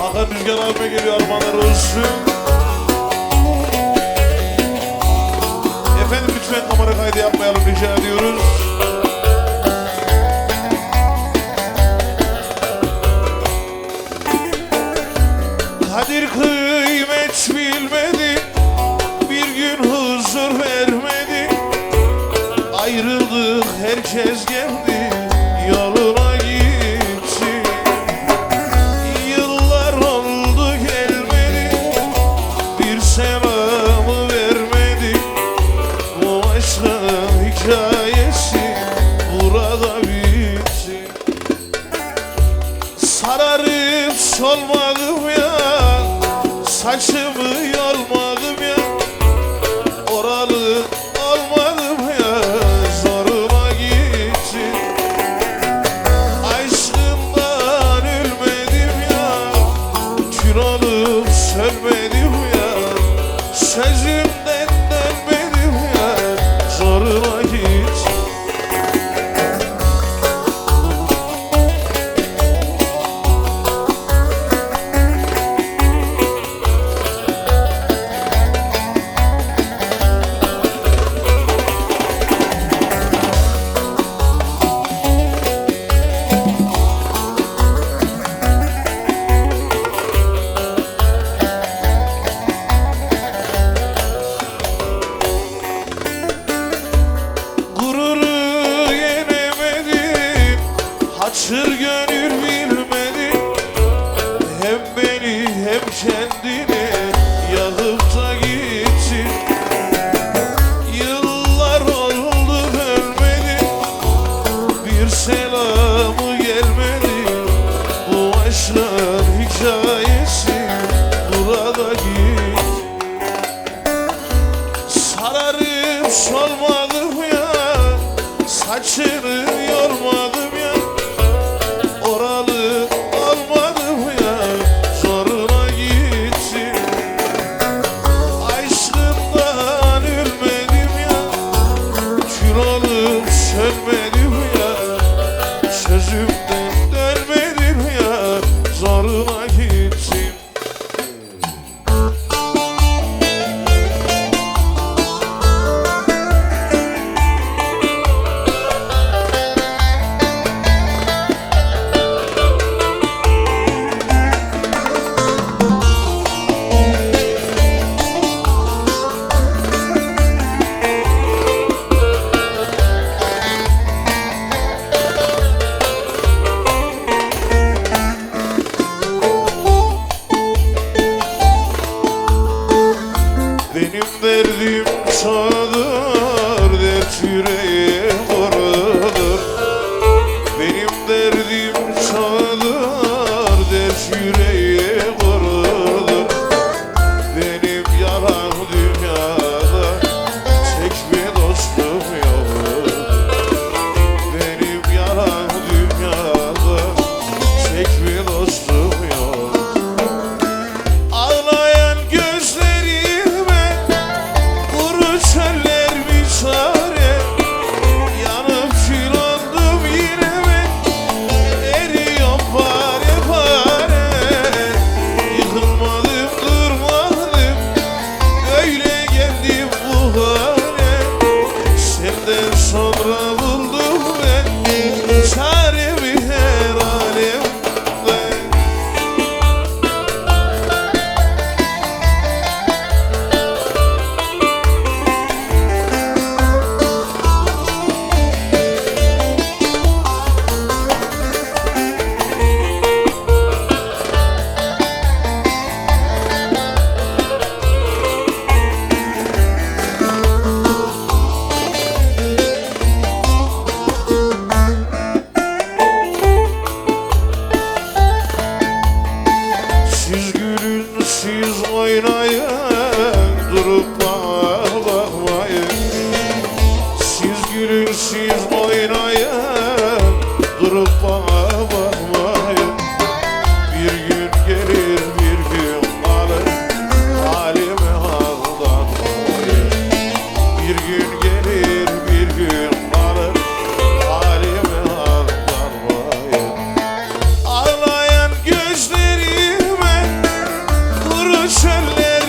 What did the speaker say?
Hakan Rüzgar abime geliyor armağanlar olsun. Efendim lütfen kamera kaydı yapmayalım rica ediyoruz. Huzur vermedi. Ayrıldık herkes geldi Yoluna gitti Yıllar oldu gelmedi. Bir selamı vermedi. Bu aşkın hikayesi burada bitti Sararıp solmadım ya Saçımı Sözümden Hatır gönül bilmedim Hem beni hem kendini Yakıp da gittin Yıllar oldu ölmedim Bir selamı gelmedi. Bu aşkın hikayesi Burada git Sararıp solmadım ya Saçını derdim çağdır, dert yüreğe vurulur Benim derdim çağdır, dert yüreğe Durup Bir gün gelir bir gün alır Halimi aldanmayın Bir gün gelir bir gün alır Halimi aldanmayın Ağlayan gözlerime Kuru çöller